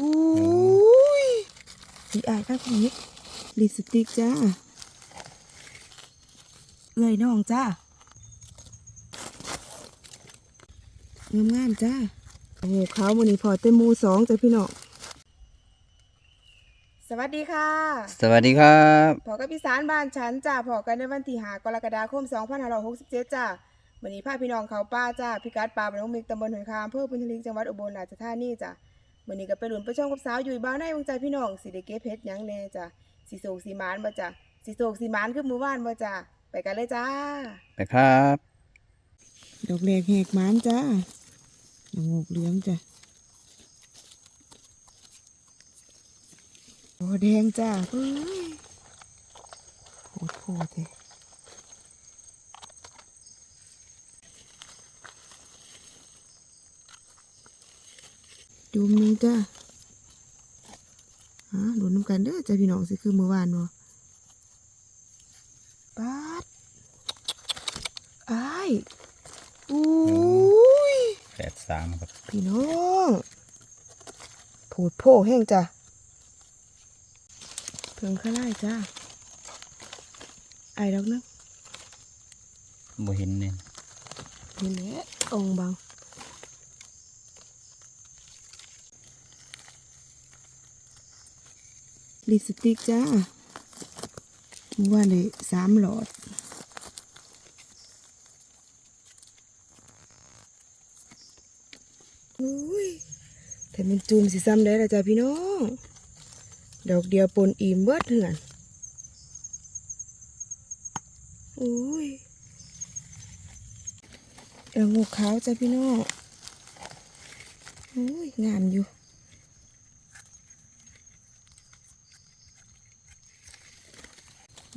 อุ้ยพี่อายครับพี่ลิปสติกจ้าเอ้ยน้องจ้างามงามๆจ้าโอ้โหขาวมันนี้พอเต็มหมูสองจ้ะพี่น้องสวัสดีค่ะ สวัสดีครับพอกับพี่สารบ้านฉันจ้าพอกันในวันที่หากรกฎาคม2567จ้าวันนี้พาพี่น้องเขาป้าจ้าพิกัดป่าบ้านหนองมิกตำบลหอยคามอำเภอพุนทลิงจังหวัดอุบลราชธานีจ้า วันนี้ก็ไปหลุนไปชมกับสาวอยู่บ้านในวงใจพี่น้องสิได้เก็บเพชรหยังแน่จ้าสีโศกสีหมานบ่จ้าสีโศกสีหมานคือมือว่านบ่จ้าไปกันเลยจ้าไปครับดอกแรกแหกหมานจ้าดอกงูเหลืองจ้าโอ้แดงจ้าเฮ้ยโหดโหดเล ยดูมหนึงจ้าฮะดูน้ำกันเด้อจ้าพี่น้องสิคือเมื่อวานบ่ปาดอ้ายอุ้ยแปดสามครับ พี่น้องผูดโพแห้งจ้ะเพิ่งข้าไล่จ้าไอ้ดอกนึงบ่เห็นเนี่ยนี่แหละองค์บัง ลิปสติกจ้าว่าเลยสามหลอดอุ้ยแต่มันจูมสิซ้ำได้ละจ้ะพี่น้อง ดอกเดียวปนอิ่มเบิดเถื่อนอุ้ยเอองูขาวจ้ะพี่น้องอุ้ยงามอยู่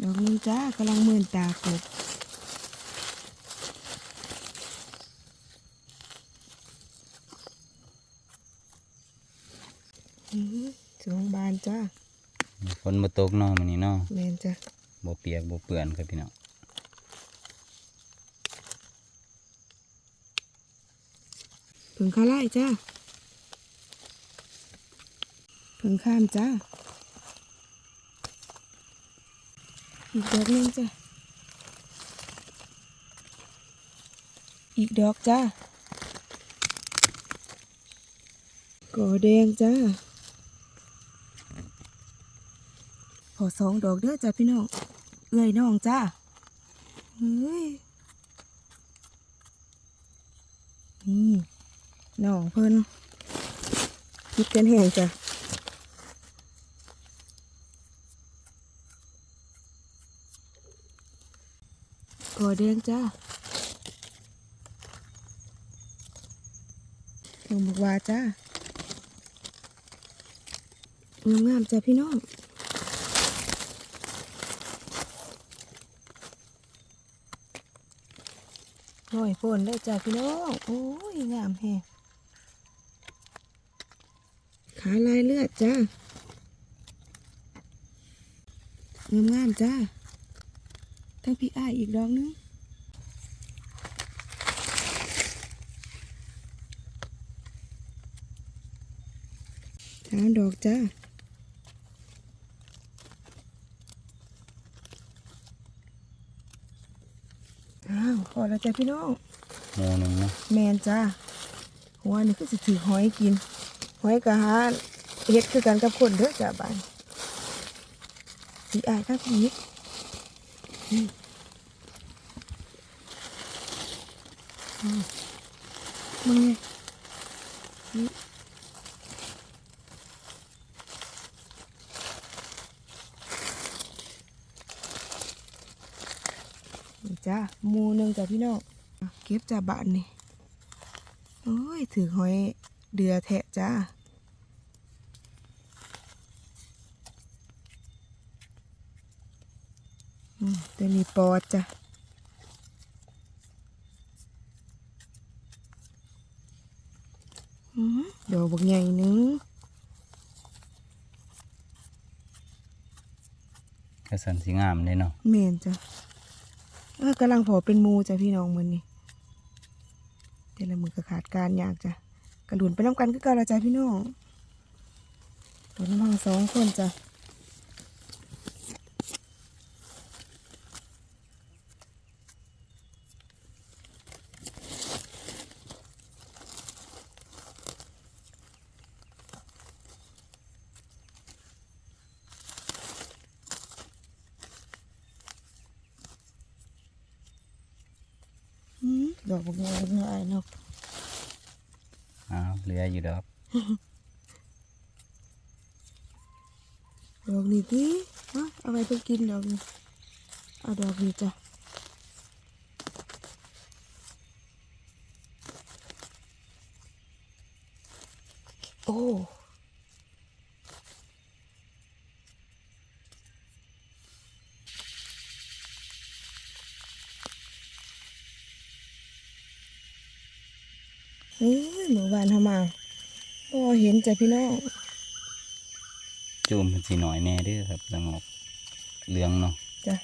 ดอก นึงจ้ากำลังเมินตากบอือหือสองบานจ้าฝนบ่ตกเนาะมื้อนี้เนาะแมนจ้ะบ่เปียกบ่เปื้อนครับพี่น้องผึ่งข้าไล่จ้าผึ่งข้ามจ้า อีกดอกหนึงจ้าอีกดอกจ้าก่อแดงจ้าพอสองดอกเด้อจ้าพี่น้องเอ้ยน้องจ้าเฮ้ยนี่น้องเพิ่นคิดกันแห้งจ้ะ กอแดงจ้าหงบอกวาจ้างามๆจ้ะพี่น้องน้อยพ่นได้จ้ะพี่น้อง โอ้ย งามแฮงขาลายเลือดจ้างามๆจ้า ทั้งพี่อ้ายอีกดอกนึงสามดอกจ้าอ้าวพอแล้วจ้ะพี่น้องหมู่หนึงเนาะแมนจ้าหัวนี่ก็สิถือหอยกิน หอยกะหาเฮ็ดคือกันกับคนเด้อจ้าบ้านสีอายครับพี่อื มึงไงนี่จ้าหมูหนึ่งจ้าพี่น้องเก็บจ้าบ้านนี่โอ้ยถือหอยเดือแทะจ้า อืม ตัวนี้ปอดจ้ะอืมดอกบักใหญ่หนึงกระสันสิงามเลยเนาะเมนจ้ะเออกำลังพอเป็นหมูจ้ะพี่น้องมือนี่แต่ละมือก็ขาดการยากจ้ะกระดุนไปน้ำกันคือเกันละจ้ะพี่น้องโดนน้ำพังสองคนจ้ะอืม ดอกบกงอกง่ายเนาะอ้าวเหลืออยู่ดอกดอกนี้ดิมาเอาไปเพิ่งกินดอกนี้เอาดอกนี้จ้ะโอ้ เฮ้ยหมู่บ้านทำมาพอเห็นจ้ะพี่น้องจูมมันสิหน่อยแน่เด้อครับสงบเหลืองเนาะจ้ะ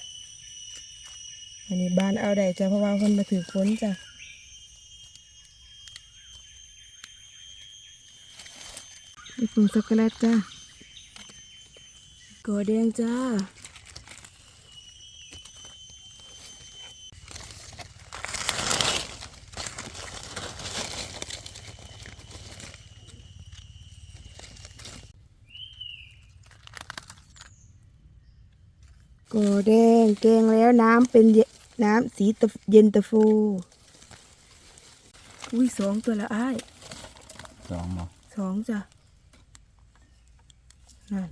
อันนี้บ้านเอาได้จ้ะเพราะว่าคนมาถือฝนจ้ะนี่ผงช็อกโกแลตจ้ะกอแดงจ้า กอแดงแกงแล้วน้ำเป็นเยน้ำสีตะเย็นตะฟูอุ้ยสองตัวละอ้ายสองบ่สองจ้ะนั่น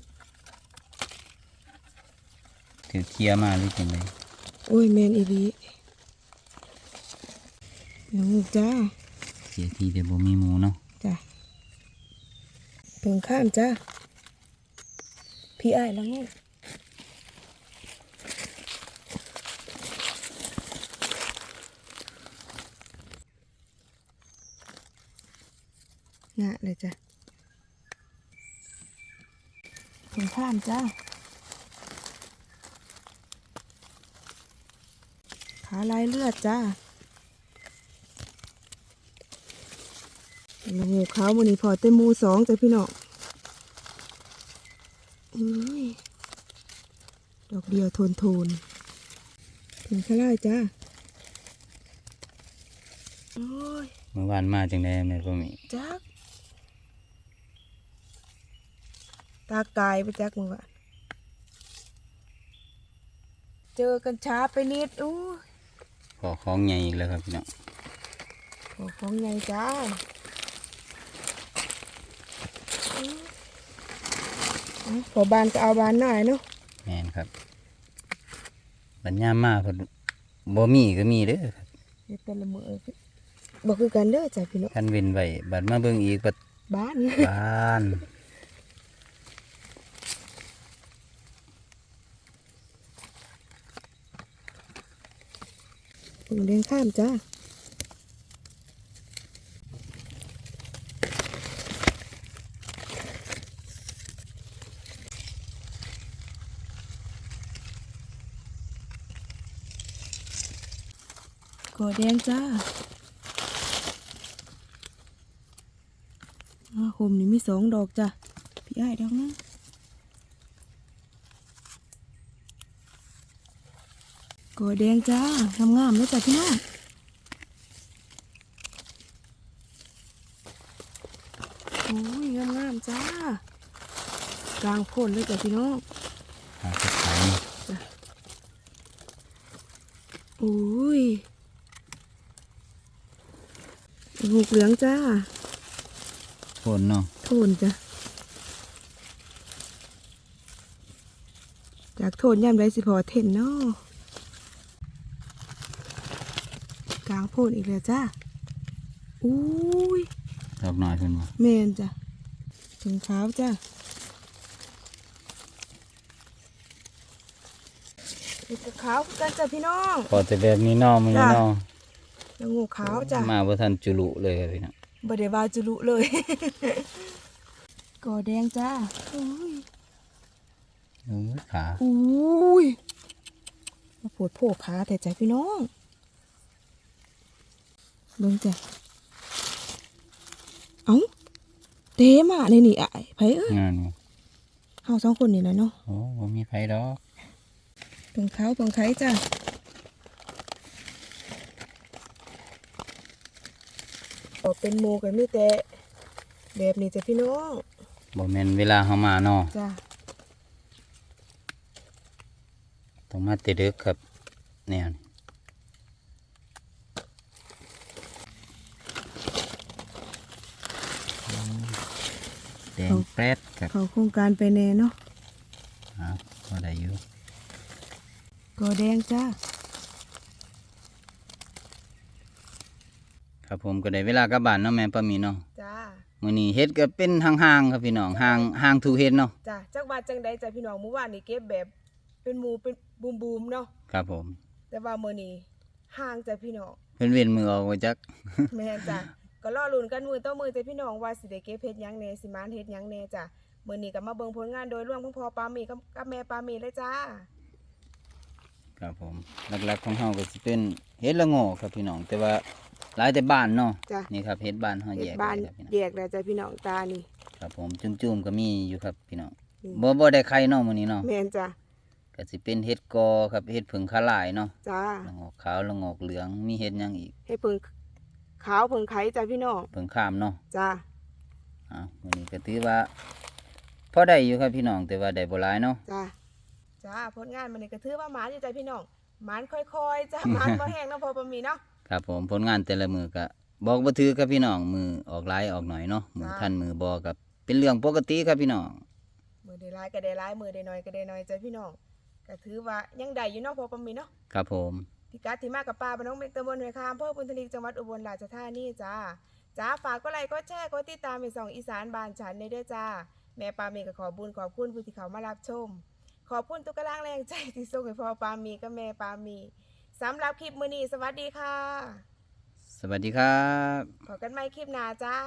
ถือเคลียร์มาหรือจังไดโอ้ยแมนอีรีหนูจ้าเสียทีแต่บ่มีหมูเนาะจ้ะเพิ่งข้ามจ้าพี่อ้ายแล้วไง งะเลยจ้ะเพิ่งข้ามจ้าขาลายเลือดจ้าละงูขาวมือนี้พอเต็มหมูสองจ้ะพี่น้องอุ้ยดอกเดียวโทนโทนถึงข้าไล่จ้าโอ้ยเมื่อวานมาจังไดแม่บ่มีจัก ตากายไปจักมือวะเจอกันช้าไปนิดอู้ขอของใหญ่อีกแล้วครับพี่น้องขอของใหญ่จ้าอู้เอาพอบานก็เอาบานหน่อยเนาะแม่นครับบัดยามมาเพิ่นบ่มีก็มีเด้อครับเฮ็ดแต่ละมือบอกคือกันเด้อจ้ะพี่น้องคันเว้นไว้บัดมาเบิ่งอีกบัดบ้านบ้าน ผงแดงข้ามจ้าก่อแดงจ้าอาคมนี่มีสองดอกจ้ะ พี่ไอ้ายดอกน ก่อแดงจ้างามๆเลยจ้ะพี่น้องโอ้ยงามๆจ้ากลางโคนเลยจ้ะพี่น้องหาจะขายนี่โอ้ยหูกเหลืองจ้าโคนเนาะโทนจ้ะจากโทนย่ำไรสิพอเทนเนาะ กลางโพนอีกแล้วจ้าอุ้ยดอกน้อยเพิ่นบ่แมนจ้ะถึงขาวจ้ะเด็กขาวคือกันจ้ะพี่น้องพอแต่แบบนี้เนาะมื้อนี้จ้ะเนาะแล้วงูขาวจ้ะมาบ่ทันจุลุเลยครับพี่น้องบไดวาจุลุเลยก่อแดงจ้าอุ้ยเออขาอุ้ยมาปวดโผขาแต่ใจพี่น้อง เบิ่งจ้ะเอ้าเตมาในนี่อ้ายไผเอ้ยงานนี่เฮาสองคนนี่แหละเนาะโอ้บ่มีไผดอกเพิ่งเขาเพิ่งไขจ้ะออกเป็นหมู่กันมีแต่แบบนี้จ้ะพี่น้องบ่แม่นเวลาเฮามาเนาะจ้ะต้องมาแต่ดึกครับแนวนี้ แดงแปรดครับเข้าโครงการไปแน่เนาะอ้าวก็ได้อยู่ก็แดงจ้าครับผมก็ได้เวลากลับบ้านเนาะแม่ป้ามีเนาะจ้ามื้อนี้เฮ็ดก็เป็นห่างๆครับพี่น้องห่างห่างถูเฮ็ดเนาะจ้าจักว่าจังใดจ้ะพี่น้องเมื่อวานนี่เก็บแบบเป็นหมู่เป็นบูมๆเนาะครับผม แต่ว่ามื้อนี้ห่างจ้ะพี่น้องเพิ่นเว้นมือออกไว้จักแม่นจ้ะ ก็รอลุ้นกันมือต่อมือจ้ะพี่น้องว่าสิได้เก็บเฮ็ดหยังแหน่สิมานเฮ็ดหยังแหน่จ้ะมื้อนี้ก็มาเบิ่งผลงานโดยรวมของพ่อปามีกับกับแม่ปามีเลยจ้า ครับผมหลักๆของเฮาก็สิเป็นเฮ็ดละโงกครับพี่น้องแต่ว่าหลายแต่บ้านเนาะจ้ะ นี่ครับเฮ็ดบ้านเฮาเฮ็แยดกบ้านไว้ครับพี่น้องแยกแล้วจ้ะพี่น้องตานี่ครับผมจุ่มๆก็มีอยู่ครับพี่น้องนี่บ่บ่ได้ไข่เนาะมื้อนี้เนาะแม่นจ้ะก็สิเป็นเฮ็ดกอครับเฮ็ดผึ่งขาลายเนาะจ้าละโงกขาวละโงกเหลืองมีเฮ็ดหยังอีก ให้เพิ่ง ขาวเพิ่งไข่จ้ะพี่น้องผึ่งข้ามเนาะจ้าอ้าวมื้อนี้ก็ถือว่าพอได้อยู่ครับพี่น้องแต่ว่าได้บ่หลายเนาะ จ้าจ้าผลงานมันนี่ก็ถือว่าหมานอยู่จ้ะพี่น้องหมานค่อยๆจ้ะหมานบ่แห้งเนาะพ่อปามีเนาะ ครับผมผลงานแต่ละมือก็บอกบ่ถือครับพี่น้องมือออกหลายออกหน่อยเนาะมือจ้าท่านมือบ่กับเป็นเรื่องปกติครับพี่น้อง มือได้ร้ายก็ได้ร้ายมือได้น้อยก็ได้น้อยจ้ะพี่น้องก็ถือว่ายังได้อยู่เนาะพ่อปามีเนาะ ครับผม พิกัดที่มากับป้าบ้านน้องเมกตำบลหน่วยคามอำเภอพุนทลีจังหวัดอุบลราชธานีจ้าจ้าฝากก็ไลค์ก็แชร์ก็ติดตามไปส่องอีสานบ้านฉันในเด้อจ้า แม่ปามีก็ขอบุญขอบคุณผู้ที่เขามารับชม ขอบคุณทุกกำลังแรงใจที่ส่งให้พ่อปามีกับแม่ปามีสำหรับคลิปมื้อนี้สวัสดีค่ะ สวัสดีครับพบกันใหม่คลิปหน้าจ้า